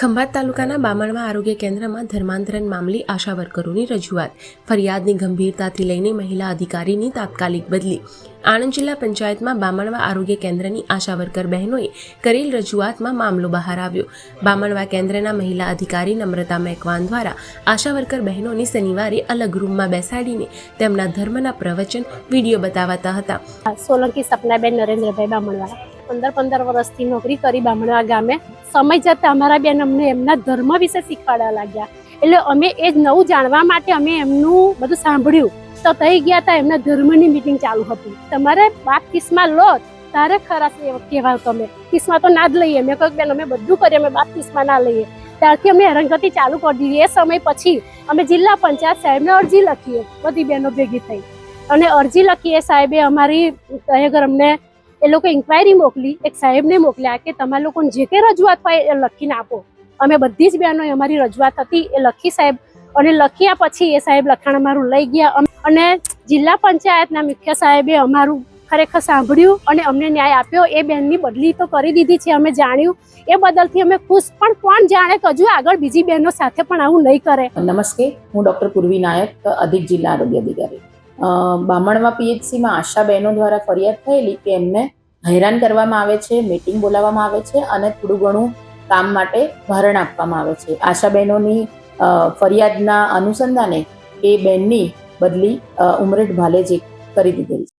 ખંભાત તાલુકાના બામણમાં આરોગ્ય કેન્દ્રમાં ધર્માંતરણ મામલે આશા વર્કરોની રજૂઆત. ફરિયાદની ગંભીરતાથી લઈને મહિલા અધિકારીની તાત્કાલિક બદલી. આણંદ જિલ્લા પંચાયતમાં બામણવા આરોગ્ય કેન્દ્રની આશા બહેનોએ કરેલ રજૂઆતમાં મામલો બહાર આવ્યો. બામણવા કેન્દ્રના મહિલા અધિકારી નમ્રતા મેકવાન દ્વારા આશા વર્કર બહેનોને શનિવારે અલગ રૂમમાં બેસાડીને તેમના ધર્મના પ્રવચન વીડિયો બતાવતા હતા. સોલંકી સપનાબેન નરેન્દ્રભાઈ બામણવાળા. પંદર પંદર વર્ષથી નોકરી કરી બામણવા ગામે. સમય જતાં અમારા બેન અમને એમના ધર્મ વિશે શીખવાડવા લાગ્યા. એટલે અમે એ જ નવું જાણવા માટે અમે એમનું બધું સાંભળ્યું. તો થઈ ગયા હતા એમના ધર્મની મિટિંગ ચાલુ હતી. તમારે બાપ કિસ્મા લો, તારે ખરા કહેવાય તમે કિસ્મા તો ના જ લઈએ. મેં કહ્યું બેન અમે બધું કરીએ, અમે બાપ કિસ્માં ના લઈએ. ત્યારથી અમે હેરાનગતિ ચાલુ કરી દીધી. એ સમય પછી અમે જિલ્લા પંચાયત સાહેબને અરજી લખીએ. બધી બહેનો ભેગી થઈ. અને અરજી લખીએ સાહેબે અમારી આગળ અમને એ લોકો ઇન્ક્વાયરી મોકલી, એક સાહેબને મોકલ્યા કે તમારા લોકોને જે કંઈ રજૂઆત હોય એ લખીને આપો. અમે બધી જ બહેનોએ અમારી રજૂઆત હતી, એ લખી સાહેબ. અને લખ્યા પછી એ સાહેબ લખાણ અમારું લઈ ગયા. અને જિલ્લા પંચાયતના મુખ્ય સાહેબે અમારું ખરેખર સાંભળ્યું અને અમને ન્યાય આપ્યો. એ બેનની બદલી તો કરી દીધી છે, અમે જાણ્યું. એ બદલથી અમે ખુશ. પણ કોણ જાણે તો હજુ આગળ બીજી બહેનો સાથે પણ આવું નહીં કરે. નમસ્તે, હું ડૉક્ટર પૂર્વી નાયક, અધિક જિલ્લા આરોગ્ય અધિકારી. અ, બામણમાં પીએચસીમાં આશા બહેનો દ્વારા ફરિયાદ થયેલી કે એમને હેરાન કરવામાં આવે છે મીટિંગ બોલાવવામાં આવે છે અને થોડું ઘણું કામ માટે ભારણ આપવામાં આવે છે. આશા બહેનોની ફરિયાદના અનુસંધાને એ બહેનની બદલી ઉમરેઠ ભાલેજે કરી દીધેલી છે.